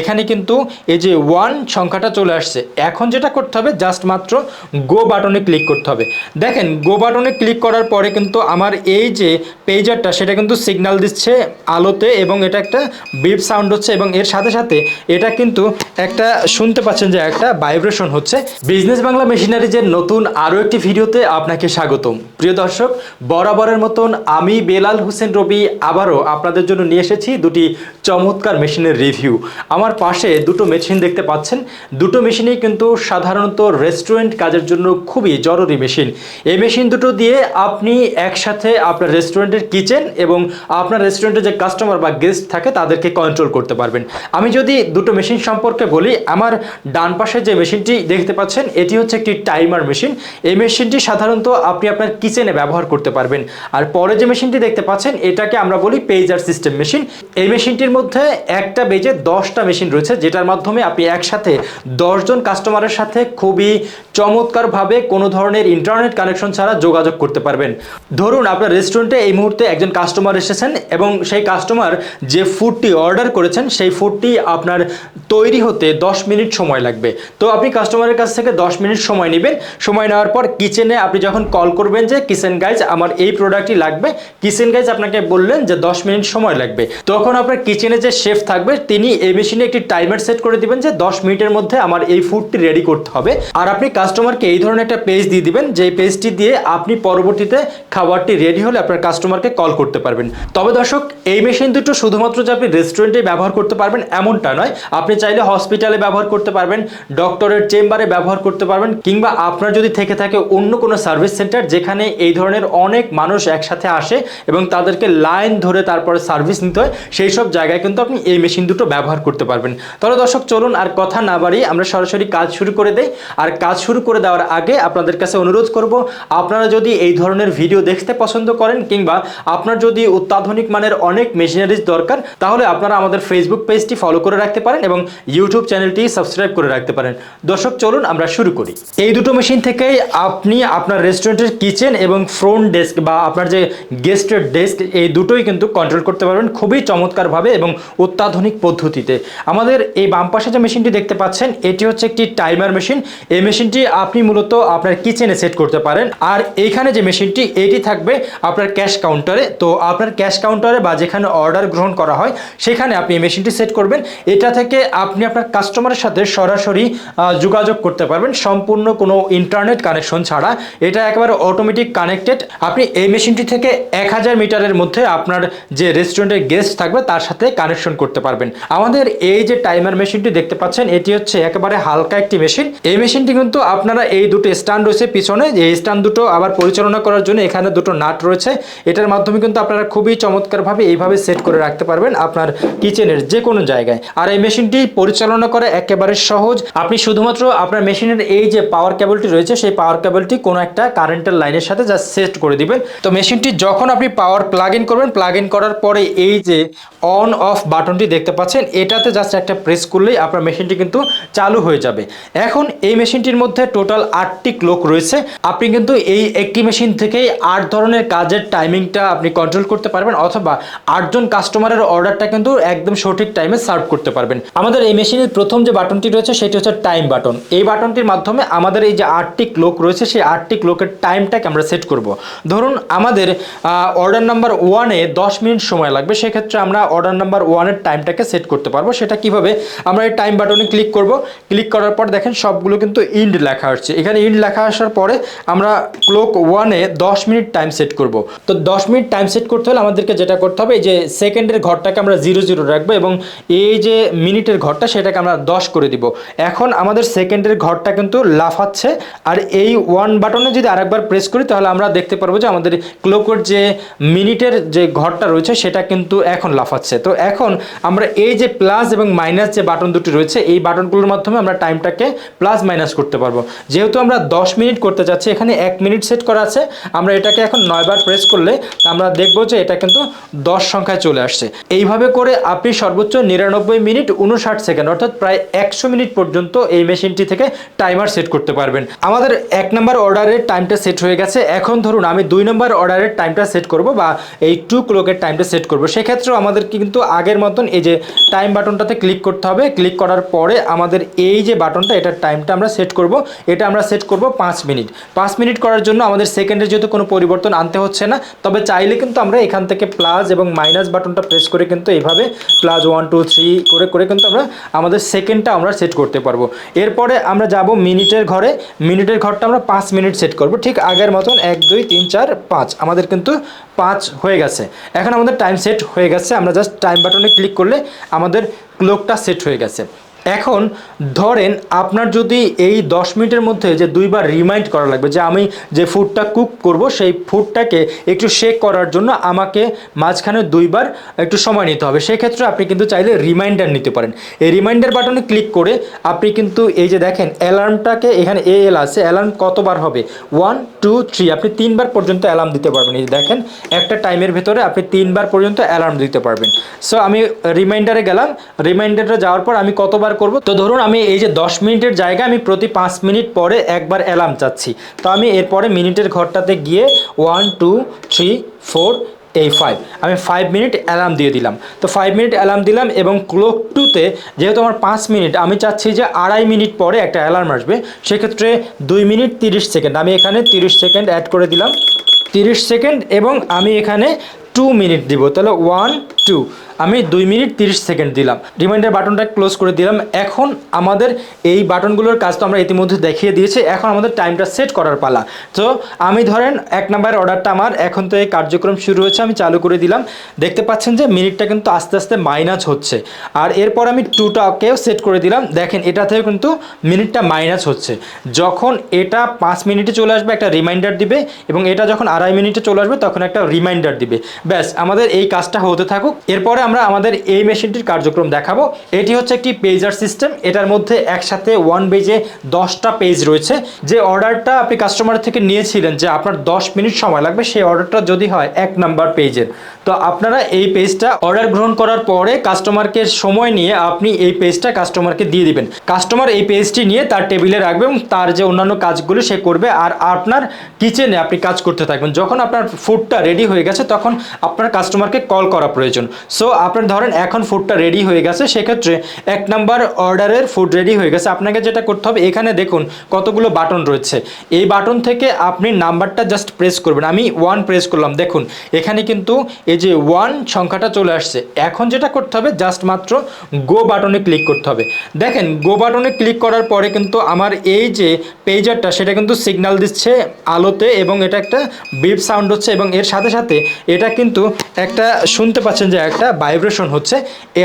এখানে কিন্তু এই যে ওয়ান সংখ্যাটা চলে আসছে। এখন যেটা করতে হবে জাস্ট মাত্র গো বাটনে ক্লিক করতে হবে। দেখেন গো বাটনে ক্লিক করার পরে কিন্তু আমার এই যে পেজারটা সেটা কিন্তু সিগন্যাল দিচ্ছে আলোতে এবং এটা একটা বিপ সাউন্ড হচ্ছে এবং এর সাথে সাথে এটা কিন্তু একটা শুনতে পাচ্ছেন যে একটা ভাইব্রেশন হচ্ছে। বিজনেস বাংলা মেশিনারিজের নতুন আরও একটি ভিডিওতে আপনাকে স্বাগতম। প্রিয় দর্শক, বরাবরের মতন আমি বেলাল হোসেন রবি আবারও আপনাদের জন্য নিয়ে এসেছি দুটি চমৎকার মেশিনের রিভিউ আমার পাশে দুটো মেশিন দেখতে পাচ্ছেন। দুটো মেশিনই কিন্তু সাধারণত রেস্টুরেন্ট কাজের জন্য খুবই জরুরি মেশিন এই মেশিন দুটো দিয়ে আপনি একসাথে আপনার রেস্টুরেন্টের কিচেন এবং আপনার রেস্টুরেন্টে যে কাস্টমার বা গেস্ট থাকে, তাদেরকে কন্ট্রোল করতে পারবেন। আমি যদি দুটো মেশিন সম্পর্কে বলি, আমার ডান পাশে যে মেশিনটি দেখতে পাচ্ছেন, এটি হচ্ছে একটি টাইমার মেশিন এই মেশিনটি সাধারণত আপনি আপনার কিচেনে ব্যবহার করতে পারবেন। আর পরে যে মেশিনটি দেখতে পাচ্ছেন, এটাকে আমরা বলি পেজার সিস্টেম মেশিন এই মেশিনটির মধ্যে একটা বেজে দশটা মেশিন রয়েছে, যেটার মাধ্যমে আপনি একসাথে দশজন কাস্টমারের সাথে খুবই চমৎকারভাবে কোনো ধরনের ইন্টারনেট কানেকশন ছাড়া যোগাযোগ করতে পারবেন। ধরুন আপনার রেস্টুরেন্টে এই মুহূর্তে একজন কাস্টমার এসেছেন এবং সেই কাস্টমার যে ফুডটি অর্ডার করেছেন, সেই ফুডটি আপনার তৈরি হতে দশ মিনিট সময় লাগবে। তো আপনি কাস্টমারের কাছ থেকে দশ মিনিট সময় নেবেন। সময় নেওয়ার পর কিচেনে আপনি যখন কল করবেন যে কিচেন গাইজ আমার এই প্রোডাক্টটি লাগবে। কিচেন গাইজ আপনাকে বললেন যে, দশ মিনিট সময় লাগবে। তখন আপনার কিচেনে যে শেফ থাকবে, তিনি এই মেশিনে একটি টাইমার সেট করে দিবেন যে দশ মিনিটের মধ্যে আমার এই ফুডটি রেডি করতে হবে। আর আপনি কাস্টমারকে এই ধরনের একটা পেজ দিয়ে দিবেন যে পেজটি দিয়ে আপনি পরবর্তীতে খাবারটি রেডি হলে আপনার কাস্টমারকে কল করতে পারবেন। তবে দর্শক, এই মেশিন দুটো শুধুমাত্র যে আপনি রেস্টুরেন্টে ব্যবহার করতে পারবেন এমনটা নয়। আপনি চাইলে হসপিটালে ব্যবহার করতে পারবেন ডক্টরের চেম্বারে ব্যবহার করতে পারবেন, কিংবা আপনার যদি থেকে থাকে অন্য কোনো সার্ভিস সেন্টার যেখানে এই ধরনের অনেক মানুষ একসাথে আসে এবং তাদেরকে লাইন ধরে তারপরে সার্ভিস নিতে হয়, সেই সব জায়গায় কিন্তু আপনি এই মেশিন দুটো ব্যবহার করতে পারবেন। তাহলে দর্শক, চলুন আর কথা না বাড়িয়ে আমরা সরাসরি কাজ শুরু করে দেই। আর কাজ শুরু করে দেওয়ার আগে আপনাদের কাছে অনুরোধ করব, আপনারা যদি এই ধরনের ভিডিও দেখতে পছন্দ করেন কিংবা আপনার যদি অত্যাধুনিক মানের অনেক মেশিনারিজ দরকার, তাহলে আপনারা আমাদের ফেসবুক পেজটি ফলো করে রাখতে পারেন এবং ইউটিউব চ্যানেলটি সাবস্ক্রাইব করে রাখতে পারেন। দর্শক, চলুন আমরা শুরু করি। এই দুটো মেশিন থেকেই আপনি আপনার রেস্টুরেন্টের কিচেন এবং ফ্রন্ট ডেস্ক বা আপনার যে গেস্টের ডেস্ক এই দুটোই কিন্তু কন্ট্রোল করতে পারবেন খুবই চমৎকারভাবে এবং অত্যাধুনিক পদ্ধতিতে। আমাদের এই বাম পাশে যে মেশিনটি দেখতে পাচ্ছেন, এটি হচ্ছে একটি টাইমার মেশিন। এই মেশিনটি আপনি মূলত আপনার কিচেনে সেট করতে পারেন। আর এইখানে যে মেশিনটি, এটি থাকবে আপনার ক্যাশ কাউন্টারে। তো আপনার ক্যাশ কাউন্টারে বা যেখানে অর্ডার গ্রহণ করা হয়, সেখানে আপনি এই মেশিনটি সেট করবেন। এটা থেকে আপনি আপনার কাস্টমারের সাথে সরাসরি যোগাযোগ করতে পারবেন। সম্পূর্ণ কোনো ইন্টারনেট কানেকশন ছাড়া। এটা একেবারে অটোমেটিক কানেক্টেড। আপনি এই মেশিনটি থেকে এক হাজার মিটারের মধ্যে আপনার যে রেস্টুরেন্টের গেস্ট থাকবে, তার সাথে কানেকশন করতে পারবেন। আমাদের এই যে টাইমার মেশিনটি দেখতে পাচ্ছেন, এটি হচ্ছে একেবারে হালকা একটি মেশিন এই মেশিনটি কিন্তু আপনারা এই দুটো স্ট্যান্ড রয়েছে পিছনে। এই স্ট্যান্ড দুটো আবার পরিচালনা করার জন্য এখানে দুটো নাট রয়েছে। এটার মাধ্যমে কিন্তু আপনারা খুবই চমৎকারভাবে এইভাবে সেট করে রাখতে পারবেন আপনার কিচেনের যে কোনো জায়গায়। আর এই মেশিনটি পরিচালনা করা একেবারে সহজ। আপনি শুধুমাত্র আপনার মেশিনের এই যে পাওয়ার কেবলটি রয়েছে, সেই পাওয়ার কেবলটি কোনো একটা কারেন্টের লাইনের সাথে যা সেট করে দিবেন। তো মেশিনটি যখন আপনি পাওয়ার প্লাগ ইন করবেন প্লাগ ইন করার পরে এই যে অন অফ বাটনটি দেখতে পাচ্ছেন, এটাতে জাস্ট একটা প্রেস করলেই আপনার মেশিনটি কিন্তু চালু হয়ে যাবে। এখন এই মেশিনটির মধ্যে টোটাল আটটি ক্লোক রয়েছে। আপনি কিন্তু এই একটি মেশিন থেকেই আট ধরনের কাজের টাইমিংটা আপনি কন্ট্রোল করতে পারবেন অথবা আটজন কাস্টমারের অর্ডারটা কিন্তু একদম সঠিক টাইমে সার্ভ করতে পারবেন। আমাদের এই মেশিনের প্রথম যে বাটনটি রয়েছে, সেটি হচ্ছে টাইম বাটন এই বাটনটির মাধ্যমে আমাদের এই যে আটটি ক্লোক রয়েছে, সেই আটটি ক্লোকের টাইমটাকে আমরা সেট করব। ধরুন আমাদের অর্ডার নাম্বার ওয়ানে দশ মিনিট সময় লাগবে। সেক্ষেত্রে আমরা অর্ডার নাম্বার ওয়ানের টাইমটাকে সেট করতে পারব। সেটা কীভাবে? আমরা এই টাইম বাটনে ক্লিক করব। ক্লিক করার পর দেখেন সবগুলো কিন্তু ইন্ড লেখা আসছে এখানে ইন্ড লেখা আসার পরে আমরা ক্লোক ওয়ানে দশ মিনিট টাইম সেট করব। তো দশ মিনিট টাইম সেট করতে হলে আমাদেরকে যেটা করতে হবে, এই যে সেকেন্ডের ঘরটাকে আমরা জিরো জিরো রাখব এবং এই যে মিনিটের ঘরটা সেটাকে আমরা দশ করে দিব। এখন আমাদের সেকেন্ডের ঘরটা কিন্তু লাফাচ্ছে। আর এই ওয়ান বাটনে যদি আরেকবার প্রেস করি, তাহলে আমরা দেখতে পারব যে আমাদের ক্লোকের যে মিনিটের যে ঘরটা রয়েছে, সেটা কিন্তু এখন লাফাচ্ছে। তো এখন আমরা এই যে প্লাস এবং মাইনাস যে বাটন দুটি রয়েছে, এই বাটনগুলোর মাধ্যমে আমরা টাইমটাকে প্লাস মাইনাস করতে পারব। যেহেতু আমরা দশ মিনিট করতে যাচ্ছি, এখানে এক মিনিট সেট করা আছে। আমরা এটাকে এখন নয়বার প্রেস করলে আমরা দেখব যে এটা কিন্তু দশ সংখ্যায় চলে আসছে। এইভাবে করে আপনি সর্বোচ্চ নিরানব্বই মিনিট উনষাট সেকেন্ড, অর্থাৎ প্রায় একশো মিনিট পর্যন্ত এই মেশিনটি থেকে টাইমার সেট করতে পারবেন। আমাদের এক নম্বর অর্ডারের টাইমটা সেট হয়ে গেছে। এখন ধরুন আমি দুই নম্বর অর্ডারের টাইমটা সেট করব বা এই টু ক্লকের টাইমটা সেট করব। সেক্ষেত্রেও আমাদের কিন্তু আগের মতন এই যে টাইম বাটনটা বাটনটাতে ক্লিক করতে হবে। ক্লিক করার পরে আমাদের এই যে বাটনটা, এটার টাইমটা আমরা সেট করব। এটা আমরা সেট করব পাঁচ মিনিট। পাঁচ মিনিট করার জন্য আমাদের সেকেন্ডের যেহেতু কোনো পরিবর্তন আনতে হচ্ছে না, তবে চাইলে কিন্তু আমরা এখান থেকে প্লাস এবং মাইনাস বাটনটা প্রেস করে কিন্তু এইভাবে প্লাস ওয়ান, টু, থ্রি করে করে কিন্তু আমরা আমাদের সেকেন্ডটা আমরা সেট করতে পারব। এরপরে আমরা যাব মিনিটের ঘরে। মিনিটের ঘরটা আমরা পাঁচ মিনিট সেট করব। ঠিক আগের মতন এক, দুই, তিন, চার, পাঁচ। আমাদের কিন্তু পাঁচ হয়ে গেছে। এখন আমাদের টাইম সেট হয়ে গেছে। আমরা জাস্ট টাইম বাটনে ক্লিক করলে আমাদের ক্লোকটা সেট হয়ে গেছে। এখন ধরেন আপনার যদি এই দশ মিনিটের মধ্যে যে দুইবার রিমাইন্ড করা লাগবে যে আমি যে ফুডটা কুক করব, সেই ফুডটাকে একটু শেক করার জন্য আমাকে মাঝখানে দুইবার একটু সময় নিতে হবে। সেক্ষেত্রে আপনি কিন্তু চাইলে রিমাইন্ডার নিতে পারেন। এই রিমাইন্ডার বাটনে ক্লিক করে আপনি কিন্তু এই যে দেখেন অ্যালার্মটাকে এখানে এ এল আছে অ্যালার্ম কতবার হবে? ওয়ান টু থ্রি আপনি তিনবার পর্যন্ত অ্যালার্ম দিতে পারবেন। এই দেখেন, একটা টাইমের ভেতরে আপনি তিনবার পর্যন্ত অ্যালার্ম দিতে পারবেন। সো আমি রিমাইন্ডারে গেলাম। রিমাইন্ডারটা যাওয়ার পর আমি কতবার করব। তো ধরুন আমি এই যে দশ মিনিটের জায়গায় আমি প্রতি পাঁচ মিনিট পরে একবার অ্যালার্ম চাচ্ছি। তো আমি এরপরে মিনিটের ঘরটাতে গিয়ে ওয়ান টু থ্রি ফোর এই ফাইভ আমি ফাইভ মিনিট অ্যালার্ম দিয়ে দিলাম। তো ফাইভ মিনিট অ্যালার্ম দিলাম এবং ক্লোক টুতে যেহেতু আমার পাঁচ মিনিট, আমি চাচ্ছি যে আড়াই মিনিট পরে একটা অ্যালার্ম আসবে। সেক্ষেত্রে দুই মিনিট তিরিশ সেকেন্ড। আমি এখানে তিরিশ সেকেন্ড অ্যাড করে দিলাম। তিরিশ সেকেন্ড এবং আমি এখানে টু মিনিট দিব। তাহলে ওয়ান টু আমি দুই মিনিট তিরিশ সেকেন্ড দিলাম। রিমাইন্ডার বাটনটা ক্লোজ করে দিলাম। এখন আমাদের এই বাটনগুলোর কাজ তো আমরা ইতিমধ্যে দেখিয়ে দিয়েছি। এখন আমাদের টাইমটা সেট করার পালা। তো আমি ধরেন এক নাম্বার অর্ডারটা আমার। এখন তো এই কার্যক্রম শুরু হয়েছে, আমি চালু করে দিলাম। দেখতে পাচ্ছেন যে মিনিটটা কিন্তু আস্তে আস্তে মাইনাস হচ্ছে। আর এরপর আমি টুটাকেও সেট করে দিলাম। দেখেন, এটা থেকে কিন্তু মিনিটটা মাইনাস হচ্ছে। যখন এটা পাঁচ মিনিটে চলে আসবে, একটা রিমাইন্ডার দিবে এবং এটা যখন আড়াই মিনিটে চলে আসবে, তখন একটা রিমাইন্ডার দিবে। ব্যাস, আমাদের এই কাজটা হতে থাকুক। এরপরে আমরা আমাদের এই মেশিনটির কার্যক্রম দেখাবো। এটি হচ্ছে একটি পেজার সিস্টেম এটার মধ্যে একসাথে ওয়ান পেজে দশটা পেজ রয়েছে। যে অর্ডারটা আপনি কাস্টমার থেকে নিয়েছিলেন, যে আপনার দশ মিনিট সময় লাগবে, সেই অর্ডারটা যদি হয় এক নাম্বার পেজের তো আপনারা এই পেজটা অর্ডার গ্রহণ করার পরে কাস্টমারকে সময় নিয়ে আপনি এই পেজটা কাস্টমারকে দিয়ে দিবেন। কাস্টমার এই পেজটি নিয়ে তার টেবিলে রাখবে এবং তার যে অন্যান্য কাজগুলো সে করবে আর আপনার কিচেনে আপনি কাজ করতে থাকবেন। যখন আপনার ফুডটা রেডি হয়ে গেছে, তখন আপনার কাস্টমারকে কল করা প্রয়োজন। সো আপনার ধরেন এখন ফুডটা রেডি হয়ে গেছে, সেক্ষেত্রে এক নাম্বার অর্ডারের ফুড রেডি হয়ে গেছে। আপনাকে যেটা করতে হবে, এখানে দেখুন কতগুলো বাটন রয়েছে। এই বাটন থেকে আপনি নাম্বারটা জাস্ট প্রেস করবেন। আমি ওয়ান প্রেস করলাম। দেখুন, এখানে কিন্তু এই যে ওয়ান সংখ্যাটা চলে আসছে। এখন যেটা করতে হবে জাস্ট মাত্র গো বাটনে ক্লিক করতে হবে। দেখেন গো বাটনে ক্লিক করার পরে কিন্তু আমার এই যে পেজারটা সেটা কিন্তু সিগন্যাল দিচ্ছে আলোতে এবং এটা একটা বিপ সাউন্ড হচ্ছে এবং এর সাথে সাথে এটা কিন্তু একটা শুনতে পাচ্ছেন যে একটা ভাইব্রেশন হচ্ছে,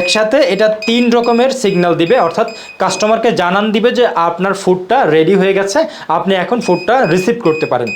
একসাথে এটা তিন রকমের সিগন্যাল দিবে, অর্থাৎ কাস্টমারকে জানান দিবে যে আপনার ফুডটা রেডি হয়ে গেছে, আপনি এখন ফুডটা রিসিভ করতে পারেন।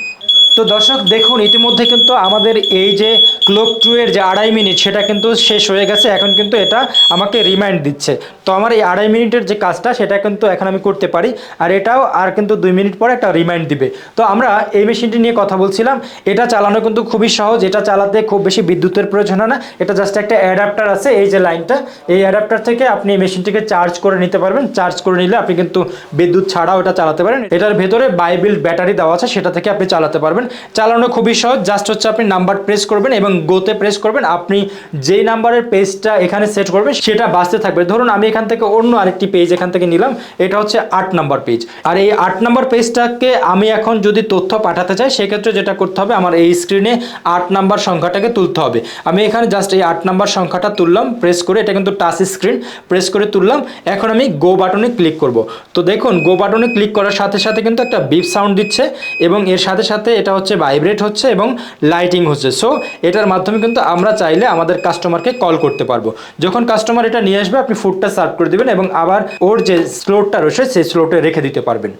তো দর্শক, দেখুন, ইতিমধ্যে কিন্তু আমাদের এই যে ক্লোক টু এর যে আড়াই মিনিট সেটা কিন্তু শেষ হয়ে গেছে। এখন কিন্তু এটা আমাকে রিমাইন্ড দিচ্ছে। তো আমার এই আড়াই মিনিটের যে কাজটা, সেটা কিন্তু এখন আমি করতে পারি। আর এটাও আর কিন্তু দুই মিনিট পরে একটা রিমাইন্ড দিবে। তো আমরা এই মেশিনটি নিয়ে কথা বলছিলাম। এটা চালানো কিন্তু খুবই সহজ। এটা চালাতে খুব বেশি বিদ্যুতের প্রয়োজন হয় না। এটা জাস্ট একটা অ্যাডাপ্টার আছে, এই যে লাইনটা এই অ্যাডাপ্টার থেকে আপনি এই মেশিনটিকে চার্জ করে নিতে পারবেন। চার্জ করে নিলে আপনি কিন্তু বিদ্যুৎ ছাড়াও এটা চালাতে পারেন। এটার ভেতরে বাইবিল ব্যাটারি দেওয়া আছে, সেটা থেকে আপনি চালাতে পারবেন। চালানো খুবই সহজ। জাস্ট হচ্ছে আপনি নাম্বার প্রেস করবেন এবং গোতে প্রেস করবেন। আপনি যেই নাম্বারের পেজটা এখানে সেট করবেন, সেটা বাঁচতে থাকবে। ধরুন আমি এখান থেকে অন্য আরেকটি পেজ এখান থেকে নিলাম, এটা হচ্ছে আট নাম্বার পেজ আর এই আট নাম্বার পেজটাকে আমি এখন যদি তথ্য পাঠাতে চাই, সেক্ষেত্রে যেটা করতে হবে, আমার এই স্ক্রিনে আট নাম্বার সংখ্যাটাকে তুলতে হবে। আমি এখানে জাস্ট এই আট নাম্বার সংখ্যাটা তুললাম প্রেস করে এটা কিন্তু টাচ স্ক্রিন প্রেস করে তুললাম। এখন আমি গো বাটনে ক্লিক করব। তো দেখুন গো বাটনে ক্লিক করার সাথে সাথে কিন্তু একটা বিপ সাউন্ড দিচ্ছে এবং এর সাথে সাথে এটা হচ্ছে ভাইব্রেট হচ্ছে এবং লাইটিং হচ্ছে। সো এটার মাধ্যমে কিন্তু আমরা চাইলে আমাদের কাস্টমারকে কল করতে পারব। যখন কাস্টমার এটা নিয়ে আসবে, আপনি ফুডটা সার্ভ করে দেবেন এবং আবার ওর যে স্লোটটা রয়েছে, সেই স্লোটে রেখে দিতে পারবেন।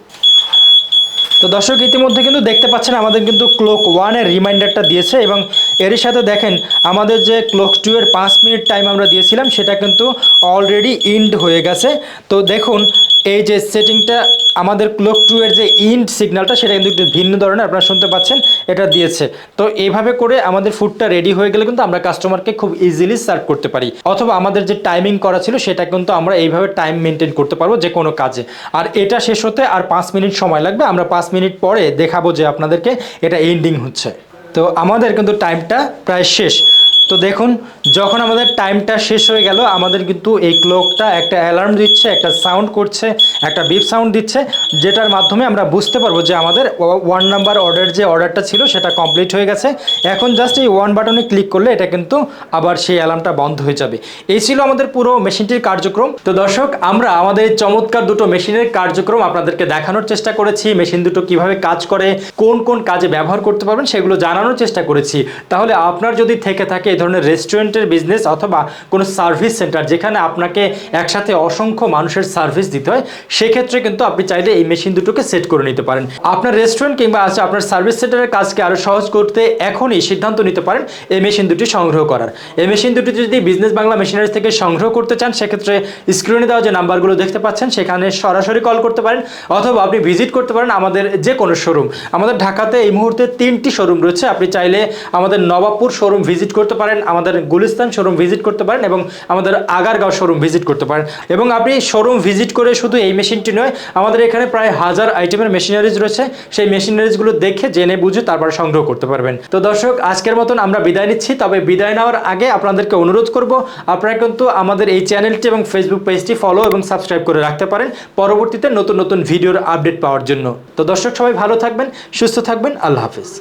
তো দর্শক, ইতিমধ্যে কিন্তু দেখতে পাচ্ছেন, আমাদের কিন্তু ক্লোক ওয়ানের রিমাইন্ডারটা দিয়েছে এবং এরই সাথে দেখেন, আমাদের যে ক্লোক টু এর পাঁচ মিনিট টাইম আমরা দিয়েছিলাম, সেটা কিন্তু অলরেডি ইন্ড হয়ে গেছে। তো দেখুন এই যে সেটিংটা আমাদের ক্লোক টু এর যে ইন্ড সিগন্যালটা সেটা কিন্তু একটু ভিন্ন ধরনের, আপনারা শুনতে পাচ্ছেন, এটা দিয়েছে। তো এইভাবে করে আমাদের ফুডটা রেডি হয়ে গেলে কিন্তু আমরা কাস্টমারকে খুব ইজিলি সার্ভ করতে পারি। অথবা আমাদের যে টাইমিং করা ছিল, সেটা কিন্তু আমরা এইভাবে টাইম মেনটেন করতে পারব যে কোনো কাজে। আর এটা শেষ হতে আর পাঁচ মিনিট সময় লাগবে, আমরা পাঁচ মিনিট পরে দেখাবো যে আপনাদেরকে এটা এন্ডিং হচ্ছে। তো আমাদের কিন্তু টাইমটা প্রায় শেষ। তো দেখুন, যখন আমাদের টাইমটা শেষ হয়ে গেল, আমাদের কিন্তু এই ক্লকটা একটা অ্যালার্ম দিচ্ছে, একটা সাউন্ড করছে, একটা বিপ সাউন্ড দিচ্ছে, যেটার মাধ্যমে আমরা বুঝতে পারব যে আমাদের ওয়ান নাম্বার অর্ডার যে অর্ডারটা ছিল, সেটা কমপ্লিট হয়ে গেছে। এখন জাস্ট এই ওয়ান বাটনে ক্লিক করলে এটা কিন্তু আবার সেই অ্যালার্মটা বন্ধ হয়ে যাবে। এই ছিল আমাদের পুরো মেশিনটির কার্যক্রম। তো দর্শক, আমরা আমাদের চমৎকার দুটো মেশিনের কার্যক্রম আপনাদেরকে দেখানোর চেষ্টা করেছি মেশিন দুটো কীভাবে কাজ করে, কোন কোন কাজে ব্যবহার করতে পারবেন, সেগুলো জানানোর চেষ্টা করেছি। তাহলে আপনার যদি থেকে থাকে ধরনের রেস্টুরেন্টের বিজনেস অথবা কোনো সার্ভিস সেন্টার যেখানে আপনাকে একসাথে অসংখ্য মানুষের সার্ভিস দিতে হয়, সেক্ষেত্রে কিন্তু আপনি চাইলে এই মেশিন দুটোকে সেট করে নিতে পারেন। আপনার রেস্টুরেন্ট কিংবা আছে আপনার সার্ভিস সেন্টারের কাজকে আরও সহজ করতে এখনই সিদ্ধান্ত নিতে পারেন এই মেশিন দুটি সংগ্রহ করার। এই মেশিন দুটি যদি বিজনেস বাংলা মেশিনারি থেকে সংগ্রহ করতে চান, সেক্ষেত্রে স্ক্রিনে দেওয়া যে নাম্বারগুলো দেখতে পাচ্ছেন, সেখানে সরাসরি কল করতে পারেন অথবা আপনি ভিজিট করতে পারেন আমাদের যে কোনো শোরুম আমাদের ঢাকাতে এই মুহূর্তে তিনটি শোরুম রয়েছে। আপনি চাইলে আমাদের নবাবপুর শোরুম ভিজিট করতে পারেন, আমাদের গুলিস্তান শোরুম ভিজিট করতে পারেন এবং আমাদের আগারগাঁও শোরুম ভিজিট করতে পারেন। এবং আপনি শোরুম ভিজিট করে শুধু এই মেশিনটি নয়, আমাদের এখানে প্রায় হাজার আইটেমের মেশিনারিজ রয়েছে। সেই মেশিনারিজগুলো দেখে, জেনে, বুঝে তারপর সংগ্রহ করতে পারবেন। তো দর্শক, আজকের মতন আমরা বিদায় নিচ্ছি। তবে বিদায় নেওয়ার আগে আপনাদেরকে অনুরোধ করব, আপনারা কিন্তু আমাদের এই চ্যানেলটি এবং ফেসবুক পেজটি ফলো এবং সাবস্ক্রাইব করে রাখতে পারেন। পরবর্তীতে নতুন নতুন ভিডিওর আপডেট পাওয়ার জন্য। তো দর্শক, সবাই ভালো থাকবেন, সুস্থ থাকবেন। আল্লাহ হাফিজ।